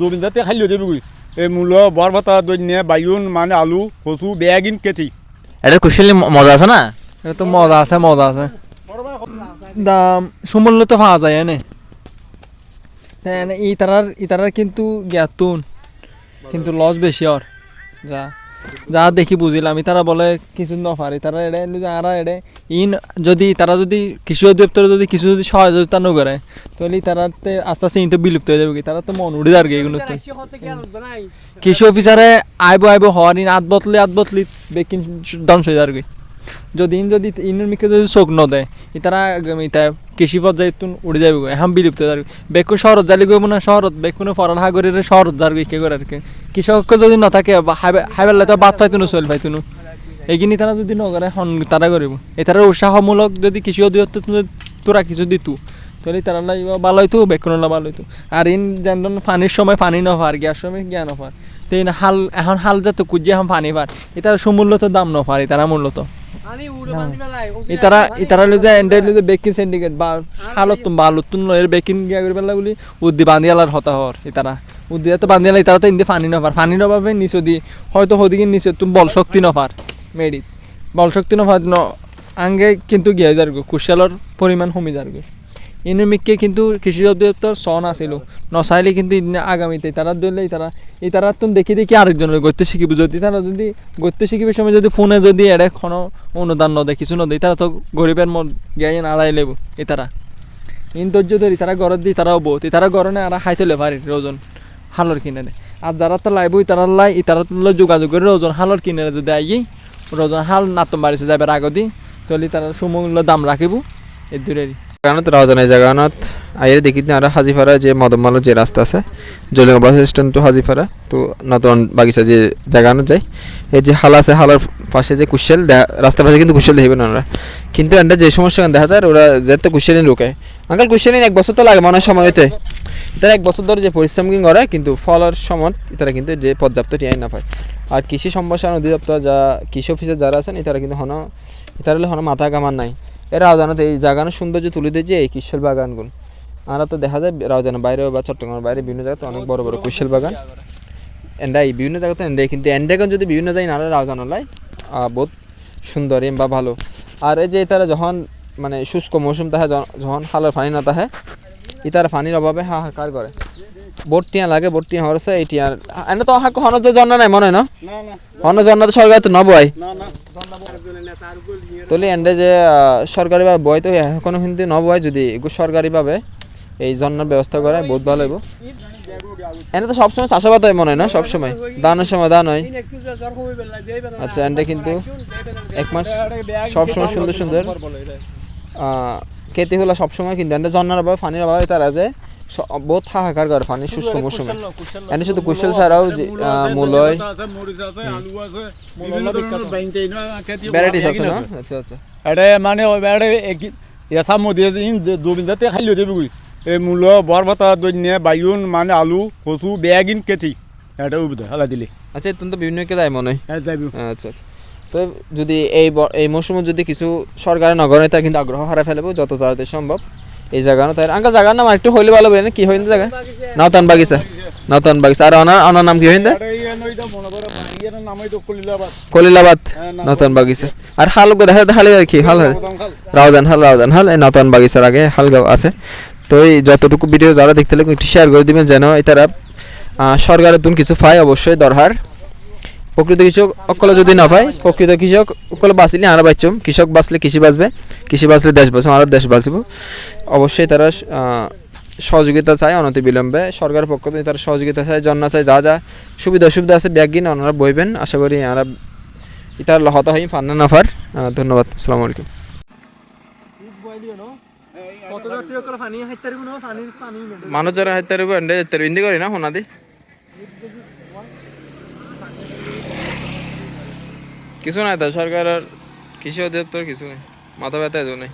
দুবিন যাতে খাইলে দেবে গুই এই মূল বরবতা দৈন্য বাইগুন মানে আলু কচু বেয়াগিন কেতি এটা কুশলি মজা আছে না? এটা তো মজা আছে মজা আছে। দাম সমূল্য তো পাওয়া যায় এনে। এনে ইতারার ইতারার কিন্তু জ্ঞাতুন কিন্তু লস বেশি আর যা। যা দেখি বুঝিলাম তারা বলে কিছু নফারি তারা এড়ে আর এড়ে, ইন যদি তারা যদি কৃষি অধিদপ্তর যদি কিছু যদি সহযোগিতা ন করে তাহলে তারা আস্তে আস্তে ইন তো বিলুপ্ত হয়ে যাবে কি? তারা তো মন উড়ে যাবে এগুলো তো? কৃষি অফিসারে আইব আইব হওয়ার ইন আত বতলি আত বতলি বেকিন ধ্বংস হয়ে যাবে যদি ইন যদি ইনের মিকে যদি চোখ ন দেয়, ইতারা ইতা কৃষি পর্যায়ে তুন উড়ে যাবে এখন বিলুপ্ত হয়ে যাবে বেকুন শহরত জালি গইব না শহরত বেকুনে ফরান হাগরের শহরত যাবে কে করে আর কি? কৃষক যদি নাথাকে হাইবেলা তো বাদ পাইতুনো চল পাইতুনো এইখিনি তারা যদি নগরে তারা করিব এটার উৎসাহমূলক যদি কৃষি অধিদপ্তর তোরা কিছু দিতু তাহলে তারা ভালো হইতো বেকুনলা ভালো হইতো আর ইন যেন পানির সময় পানি নফার গ্যাস সময় জ্ঞান নফার তো হাল এখন হাল যাতে কুজিয়ে এখন পানি পার এটার সমূল্য তো দাম নফার এটারা মূল্য তো ইতারা এন্ডার বেকিং সিন্ডিকেট বা হালত তুম বালত তুম লয়ের বেকিং গিয়া করে পেলা বলি উদ্দি বান্দিয়ালার হতা হর ইতারা। উদ্দি তো বান্দিয়ালা ইতারা তো ইন্দি পানি নপার পানি নপাবে নিচে দি হয়তো হদিকে নিচে তুমি বল শক্তি নফার মেডিত বল শক্তি নফার ন আঙ্গে কিন্তু গিয়া যারগো কুশালর পরিমাণ কমি যারগো ইনুমিককে কিন্তু কৃষি অধিদপ্তর সন আছিল। নচাইলে কিন্তু আগামীতে তারা ধরলে তারা, এই তারা তুমি দেখি দেখি আরেকজনের গড়তে শিখিব যদি তারা যদি গড়তে শিখিবার সময় যদি ফোনে যদি এড়ে কোনো অনুদান নদে, কিছু নদে, তারা তো গরিবের মন জ্ঞান আড়াই লেব এ তারা। ইন ধৈর্য ধরি তারা ঘরত দি তারাও বউ তারা গরনে আর হাইতে লে পারি রোজন হালর কিনে আর যারা তো লাইব তারা লাই তারা তো যোগাযোগ করে রোজন হালর কিনে যদি আই রোজন হাল নাতম বাড়িছে যাবে আগদি তাহলে তারা সুমূল্য দাম রাখিব এর দূরেরই জাগানত রাওজান এই জাগানত আইরে দেখি আর হাজিফারা যে মদমমালো যে রাস্তা আছে জলিঙ্গা বাস স্ট্যান্ড টু হাজিফারা, তো নতুন বাগিচা যে জাগানত যায়, এই যে হাল আছে, হালার পাশে যে কুশল রাস্তার পাশে কিন্তু কুশল দেখবেন ওরা কিন্তু এটা যে সমস্যা দেখা যায়, ওরা যেতে কুশলিন লুকায়। আঙ্কাল, কুশলিন এক বছর তো লাগে মনে হয় সময়তে তারা এক বছর ধরে যে পরিশ্রম করে, কিন্তু ফলের সময় তারা কিন্তু যে পর্যাপ্ত টিআই না পায়। আর কৃষি সম্প্রসারণ অধিদপ্তর যা কৃষি অফিসে যারা আছেন তারা কিন্তু হন তারা হলো মাথা কামান নাই। এরা রাউজানাতে এই জাগানোর সৌন্দর্য তুলে দিয়েছে এই কিশোর বাগানগুন আমরা তো দেখা যায় রাউজানা বাইরে বা চট্টগ্রামের বাইরে বিভিন্ন জায়গাতে অনেক বড় বড় কুশল বাগান। এন্ডা এই বিভিন্ন জায়গাতে এন্ডাই কিন্তু এন্ডাগন যদি বিভিন্ন জায়গায় নারা রাউজানো লাই বহুত সুন্দর এম বা ভালো। আর এই যে তারা যখন মানে শুষ্ক মৌসুম তাহে যখন হালের পানি না তাহে ই তারা পানির অভাবে হাহাকার করে। বোট টিয়া লাগে বোট টিয়া হরছে এই টিয়ার এনে তো হাক হন তো জন্না নাই মনে হয় না? না না। হন জন্না তো সরকার তো নবয়। না না। তলে এন্ডে যে সরকারি ভাবে বই তো এখনও কিন্তু নবয় যদি সরকারিভাবে এই জন্নার ব্যবস্থা করে, বহুত ভালো হইব। এনে তো সবসময় চাষাবাদ হয় মনে হয় না? সবসময়। দানের সময় দান হয়। আচ্ছা এন্ডে কিন্তু এক মাস সবসময় সুন্দর সুন্দর খেতে হলো সবসময় কিন্তু এন্ডে জন্নার অভাবে, পানির অভাবে তারা যে বহুত হাহাকার করে পানি শুষ্ক মৌসুমে এনে শুধু কুশল ছাড়াও মূলয়। ভ্যারাইটিস আছে না? আচ্ছা আচ্ছা। এটা মানে এটা এসা মধ্যে ইন দুবিন যাতে খাইলে দেবে গুই এই মূল বরভাতা দৈন্য বাইগুন মানে আলু কচু বেয়াগিন কেতি এটা উবিধা হালা দিলে। আচ্ছা তুমি তো বিভিন্ন কে যায় মনে হয় আচ্ছা আচ্ছা। তো যদি এই এই মৌসুমে যদি কিছু সরকারের নগরে তা কিন্তু আগ্রহ হারা ফেলব যত তাড়াতাড়ি সম্ভব এই জায়গা না তাই আঙ্কাল জায়গার নাম একটু হইলে ভালো হবে কি হইন জায়গা নতন বাগিচা নতন বাগিচা। আর অনার অনার নাম কি হইন কলিলাবাদ। হ্যাঁ, নতুন নতন বাগিচা। আর হাল দেখা দেখা হালি কি? হাল রাউজান হাল রাউজান হাল এই নতন বাগিচার আগে হাল গাঁও আছে। তো এই যতটুকু ভিডিও যারা দেখতে লাগবে একটু শেয়ার করে দিবেন যেন এটারা সরকারের তুন কিছু পায় অবশ্যই দরকার প্রকৃত কৃষক অকলে যদি না পায় প্রকৃত কৃষক অকলে বাঁচিলে আর বাঁচম কৃষক বাঁচলে কৃষি বাঁচবে কৃষি বাঁচলে দেশ বাঁচবে আর দেশ বাঁচব অবশ্যই তারা সহযোগিতা চায় অনতি বিলম্বে সরকারের পক্ষ থেকে তারা সহযোগিতা চায় জন্য চায় যা যা সুবিধা অসুবিধা আছে ব্যাগিন ওনারা বইবেন আশা করি আমরা ইতার লহত হই ফান্না নাফার ধন্যবাদ আসসালামু আলাইকুম মানুষ যারা হাইতে রইব এন্ডে ইন্দি করি না সোনা দি কিছু নাই তো সরকারের কৃষি অধিদপ্তর কিছু নেই মাথা ব্যথা এজো নেই